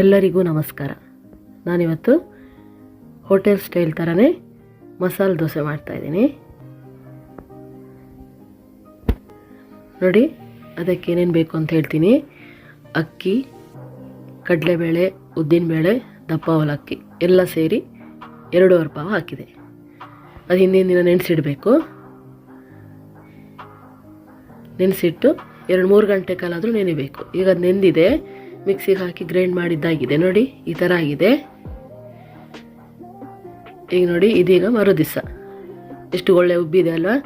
ಎಲ್ಲರಿಗೂ ನಮಸ್ಕಾರ. ನಾನಿವತ್ತು ಹೋಟೆಲ್ ಸ್ಟೈಲ್ ಥರನೇ ಮಸಾಲೆ ದೋಸೆ ಮಾಡ್ತಾಯಿದ್ದೀನಿ ನೋಡಿ, ಅದಕ್ಕೆ ಏನೇನು ಬೇಕು ಅಂತ ಹೇಳ್ತೀನಿ. ಅಕ್ಕಿ, ಕಡಲೆಬೇಳೆ, ಉದ್ದಿನಬೇಳೆ, ದಪ್ಪ ಅವಲಕ್ಕಿ ಎಲ್ಲ ಸೇರಿ ಎರಡೂವರೆ ಪಾವ ಹಾಕಿದೆ. ಅದು ಹಿಂದಿನ ದಿನ ನೆನೆಸಿಡಬೇಕು. ನೆನೆಸಿಟ್ಟು ಎರಡು ಮೂರು ಗಂಟೆ ಕಾಲಾದರೂ ನೆನೆಬೇಕು. ಈಗ ಅದು ನೆಂದಿದೆ. ಮಿಕ್ಸಿಗೆ ಹಾಕಿ ಗ್ರೈಂಡ್ ಮಾಡಿದ್ದಾಗಿದೆ ನೋಡಿ, ಈ ಥರ ಆಗಿದೆ. ಈಗ ನೋಡಿ, ಇದೀಗ ಮರು ದಿವಸ ಎಷ್ಟು ಒಳ್ಳೆ ಉಬ್ಬಿದೆ ಅಲ್ವಾ?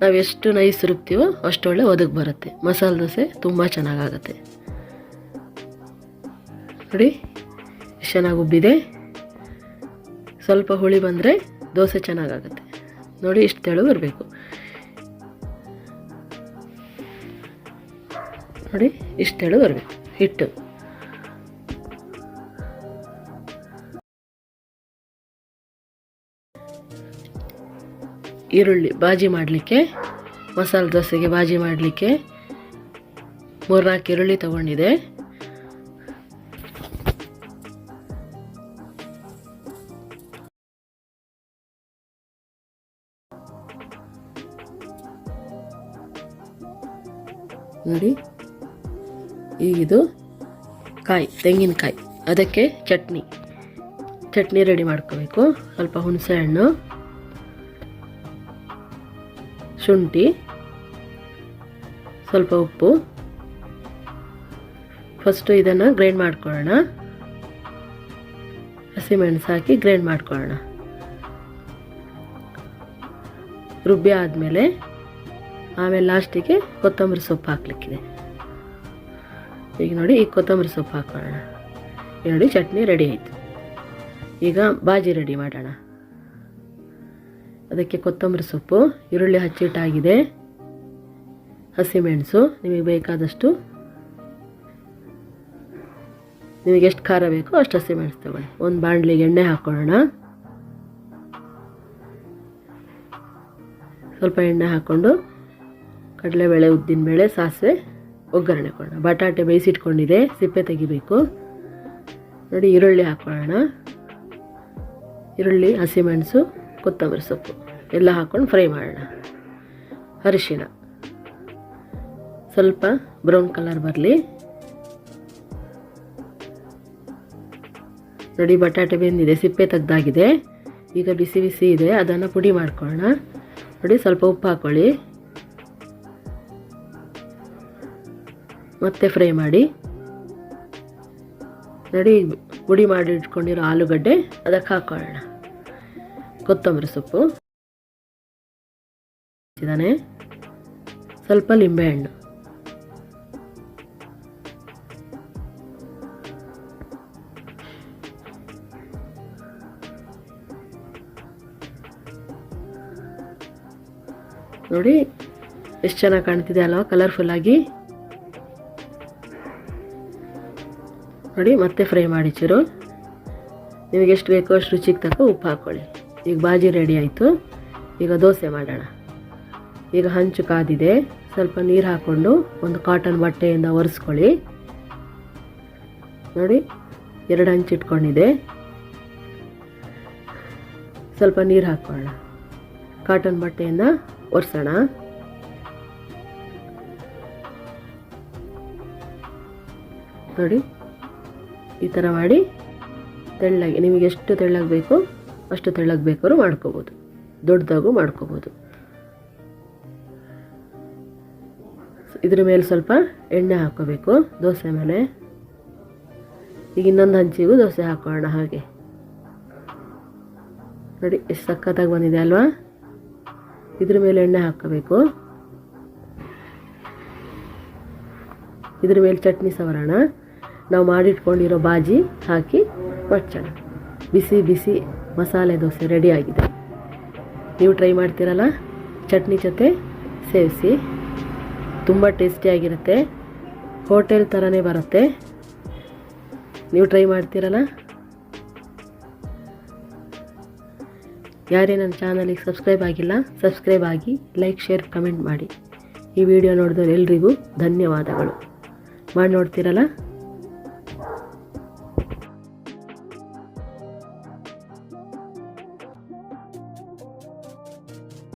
ನಾವು ಎಷ್ಟು ನೈಸ್ ರುಬ್ತೀವೋ ಅಷ್ಟು ಒಳ್ಳೆ ಒದಗಿ ಬರುತ್ತೆ. ಮಸಾಲೆ ದೋಸೆ ತುಂಬ ಚೆನ್ನಾಗಾಗುತ್ತೆ. ನೋಡಿ, ಎಷ್ಟು ಚೆನ್ನಾಗಿ ಉಬ್ಬಿದೆ. ಸ್ವಲ್ಪ ಹುಳಿ ಬಂದರೆ ದೋಸೆ ಚೆನ್ನಾಗಾಗುತ್ತೆ. ನೋಡಿ, ಇಷ್ಟು ತೆಳು ಬರಬೇಕು. ನೋಡಿ, ಇಷ್ಟು ತೆಳು ಬರಬೇಕು. ಹಿಟ್ಟು. ಈರುಳ್ಳಿ ಬಾಜಿ ಮಾಡಲಿಕ್ಕೆ, ಮಸಾಲೆ ದೋಸೆಗೆ ಬಾಜಿ ಮಾಡಲಿಕ್ಕೆ ಮೂರ್ನಾಲ್ಕು ಈರುಳ್ಳಿ ತಗೊಂಡಿದೆ. ನೋಡಿ ಈಗಿದು ಕಾಯಿ, ತೆಂಗಿನಕಾಯಿ. ಅದಕ್ಕೆ ಚಟ್ನಿ. ಚಟ್ನಿ ರೆಡಿ ಮಾಡ್ಕೋಬೇಕು. ಸ್ವಲ್ಪ ಹುಣಸೆ ಹಣ್ಣು. ಶುಂಠಿ, ಸ್ವಲ್ಪ ಉಪ್ಪು. ಫಸ್ಟು ಇದನ್ನು ಗ್ರೈಂಡ್ ಮಾಡ್ಕೊಳ್ಳೋಣ. ಹಸಿಮೆಣಸು ಹಾಕಿ ಗ್ರೈಂಡ್ ಮಾಡ್ಕೊಳ್ಳೋಣ. ರುಬ್ಬಿ ಆದಮೇಲೆ ಆಮೇಲೆ ಲಾಸ್ಟಿಗೆ ಕೊತ್ತಂಬರಿ ಸೊಪ್ಪು ಹಾಕ್ಲಿಕ್ಕಿದೆ. ಈಗ ನೋಡಿ ಈಗ ಕೊತ್ತಂಬರಿ ಸೊಪ್ಪು ಹಾಕೊಳ್ಳೋಣ. ನೋಡಿ ಚಟ್ನಿ ರೆಡಿ ಆಯಿತು. ಈಗ ಬಾಜಿ ರೆಡಿ ಮಾಡೋಣ. ಅದಕ್ಕೆ ಕೊತ್ತಂಬರಿ ಸೊಪ್ಪು, ಈರುಳ್ಳಿ ಹಚ್ಚಿಟ್ಟಾಗಿದೆ ಹಸಿಮೆಣಸು ನಿಮಗೆ ಬೇಕಾದಷ್ಟು. ನಿಮಗೆ ಎಷ್ಟು ಖಾರ ಬೇಕೋ ಅಷ್ಟು ಹಸಿಮೆಣಸು ತಗೊಳ್ಳಿ. ಒಂದು ಬಾಣಲಿಗೆ ಎಣ್ಣೆ ಹಾಕ್ಕೊಳ್ಳೋಣ ಸ್ವಲ್ಪ ಎಣ್ಣೆ ಹಾಕ್ಕೊಂಡು ಕಡಲೆಬೇಳೆ, ಉದ್ದಿನಬೇಳೆ, ಸಾಸಿವೆ, ಒಗ್ಗರಣೆ ಕೊಡೋಣ. ಬಟಾಟೆ ಬೇಯಿಸಿಟ್ಕೊಂಡಿದೆ, ಸಿಪ್ಪೆ ತೆಗಿಬೇಕು. ನೋಡಿ, ಈರುಳ್ಳಿ ಹಾಕ್ಕೊಳ್ಳೋಣ ಈರುಳ್ಳಿ ಹಸಿಮೆಣಸು ಕೊತ್ತಂಬರಿ ಸೊಪ್ಪು. ಎಲ್ಲ ಹಾಕ್ಕೊಂಡು ಫ್ರೈ ಮಾಡೋಣ. ಅರಿಶಿಣ ಸ್ವಲ್ಪ ಬ್ರೌನ್ ಕಲರ್ ಬರಲಿ. ನೋಡಿ ಬಟಾಟೆ ಬೆಂದಿದೆ, ಸಿಪ್ಪೆ ತೆಗ್ದಾಗಿದೆ. ಈಗ ಬಿಸಿ ಬಿಸಿ ಇದೆ, ಅದನ್ನು ಪುಡಿ ಮಾಡ್ಕೊಳ್ಳೋಣ. ನೋಡಿ ಸ್ವಲ್ಪ ಉಪ್ಪು ಹಾಕ್ಕೊಳ್ಳಿ ಮತ್ತೆ ಫ್ರೈ ಮಾಡಿ. ನೋಡಿ ಪುಡಿ ಮಾಡಿ ಇಟ್ಕೊಂಡಿರೋ ಆಲೂಗಡ್ಡೆ, ಅದಕ್ಕೆ ಹಾಕ್ಕೊಳ್ಳೋಣ ಕೊತ್ತಂಬರಿ ಸೊಪ್ಪು. ಇದಾನೆ ಸ್ವಲ್ಪ ಲಿಂಬೆಹಣ್ಣು ನೋಡಿ, ಎಷ್ಟು ಚೆನ್ನಾಗಿ ಕಾಣ್ತಿದೆ ಅಲ್ವಾ ಕಲರ್ಫುಲ್ ಆಗಿ. ನೋಡಿ, ಮತ್ತೆ ಫ್ರೈ ಮಾಡಿ ಚೂರು. ನಿಮಗೆ ಎಷ್ಟು ಬೇಕೋ ಅಷ್ಟು ರುಚಿಗೆ ತಕ್ಕ ಉಪ್ಪು ಹಾಕ್ಕೊಳ್ಳಿ ಈಗ ಬಾಜಿ ರೆಡಿ ಆಯಿತು. ಈಗ ದೋಸೆ ಮಾಡೋಣ. ಈಗ ಹಂಚು ಕಾದಿದೆ. ಸ್ವಲ್ಪ ನೀರು ಹಾಕ್ಕೊಂಡು ಒಂದು ಕಾಟನ್ ಬಟ್ಟೆಯಿಂದ ಒರೆಸ್ಕೊಳ್ಳಿ. ನೋಡಿ, ಎರಡು ಹಂಚು ಇಟ್ಕೊಂಡಿದೆ. ಸ್ವಲ್ಪ ನೀರು ಹಾಕ್ಕೊಳ್ಳೋಣ ಕಾಟನ್ ಬಟ್ಟೆಯಿಂದ ಒರೆಸೋಣ. ನೋಡಿ, ಈ ಥರ ಮಾಡಿ ತೆಳ್ಳಗೆ, ನಿಮಗೆ ಎಷ್ಟು ತೆಳ್ಳಗೆ ಬೇಕೋ, ಅಷ್ಟು ತೆಳ್ಳಗೆ ಬೇಕಾದ್ರೂ ಮಾಡ್ಕೋಬೋದು. ದೊಡ್ಡದಾಗೂ ಮಾಡ್ಕೋಬೋದು. ಇದ್ರ ಮೇಲೆ ಸ್ವಲ್ಪ ಎಣ್ಣೆ ಹಾಕೋಬೇಕು, ದೋಸೆ ಮೇಲೆ. ಈಗ ಇನ್ನೊಂದು ಹಂಚಿಗೂ ದೋಸೆ ಹಾಕೋಣ ಹಾಗೆ. ನೋಡಿ, ಎಷ್ಟು ಸಖತ್ತಾಗಿ ಬಂದಿದೆ ಅಲ್ವಾ? ಇದ್ರ ಮೇಲೆ ಎಣ್ಣೆ ಹಾಕೋಬೇಕು. ಇದ್ರ ಮೇಲೆ ಚಟ್ನಿ ಸವರೋಣ. ನಾವು ಮಾಡಿಟ್ಕೊಂಡಿರೋ ಬಾಜಿ ಹಾಕಿ ಮಡ್ಚೋಣ ಬಿಸಿ ಬಿಸಿ ಮಸಾಲೆ ದೋಸೆ ರೆಡಿ ಆಗಿದೆ. ನೀವು ಟ್ರೈ ಮಾಡ್ತೀರಲ್ಲ? ಚಟ್ನಿ ಜೊತೆ ಸೇವಿಸಿ ತುಂಬ ಟೇಸ್ಟಿಯಾಗಿರುತ್ತೆ ಹೋಟೆಲ್ ಥರನೇ ಬರುತ್ತೆ. ನೀವು ಟ್ರೈ ಮಾಡ್ತೀರಲ್ಲ? ಯಾರೇ ನನ್ನ ಚಾನಲಿಗೆ ಸಬ್ಸ್ಕ್ರೈಬ್ ಆಗಿಲ್ಲ ಸಬ್ಸ್ಕ್ರೈಬ್ ಆಗಿ ಲೈಕ್ ಶೇರ್ ಕಮೆಂಟ್ ಮಾಡಿ. ಈ ವಿಡಿಯೋ ನೋಡಿದವ್ರು ಎಲ್ರಿಗೂ ಧನ್ಯವಾದಗಳು. ಮಾಡಿ ನೋಡ್ತೀರಲ್ಲ